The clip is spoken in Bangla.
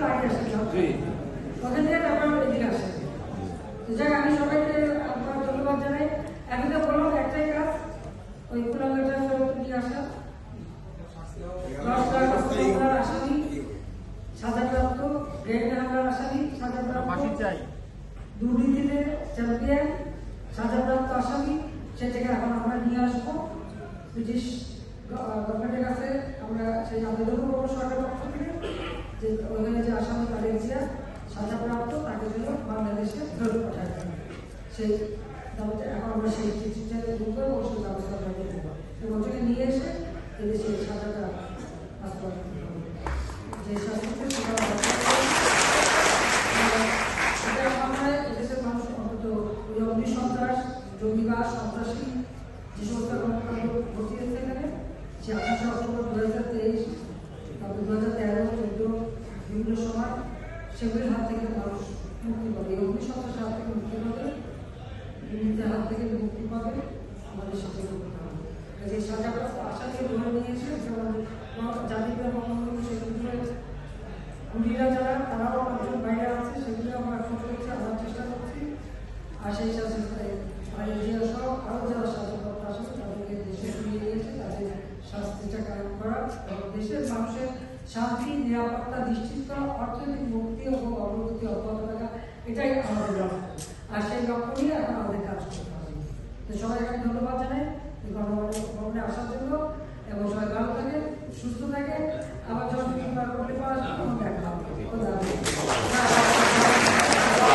তো আগে আসে ওখান থেকে তারপর এদিকে আসে। যাই আমি সবাইকে আপনার ধন্যবাদ জানাই। আমি তো বললাম একটাই কাজ ওই কুলাঙ্গাটা নিয়ে আসা। আসামি সাজাপ্রাপ্ত গ্রেড হামলার আসামি সাজাপ্রাপ্ত দুর্নীতিতে চ্যাম্পিয়ন সাজাপ্রাপ্ত আসামি সেটাকে এখন আমরা নিয়ে আসব। ব্রিটিশ গভর্নমেন্টের কাছে আমরা সেই আবেদন করব সরকারের পক্ষ থেকে যে ওখানে যে আসামি মালয়েশিয়া সাজাপ্রাপ্ত তাকে যেন বাংলাদেশে ফেরত পাঠায় দেন। সেই দাবিতে এখন আমরা সেই চিঠিটা দুঃখ এবং সেই ব্যবস্থা নেব এবং ওটাকে নিয়ে এসে এদেশে সাজাটা বাস্তবায়ন যে শাস্তিতে সেটা আমরা এদেশের মানুষ অন্তত ওই অগ্নিসন্ত্রাস জঙ্গিবাস সন্ত্রাসী, যে সমস্ত সেগুলির হাত থেকে মানুষ মুক্তি পাবে এই অগ্নিসন্ত্রাসের হাত থেকে মুক্তি পাবে দুর্নীতির হাত থেকে মুক্তি পাবে আমাদের সাথে করতে হবে যে সাজাপ্রাপ্ত আশাকে ধরে জাতিপ্রিয় বঙ্গবন্ধু সেগুলো কুড়িরা যারা তারাও একজন বাইরে আছে সেগুলো আমরা এখন করছি আনার চেষ্টা করছি আর সেই সাথে মানুষের শান্তি, নিরাপত্তা নিশ্চিত করা, অর্থনৈতিক মুক্তি এবং অগ্রগতি অব্যাহত রাখা, এটাই আমাদের লক্ষ্য। আর সেই লক্ষ্য নিয়ে এখন আমাদের কাজ করতে হবে। তো সবাই এখানে ধন্যবাদ জানাই। গণভবনে আসার জন্য এবং সবাই ভালো থাকে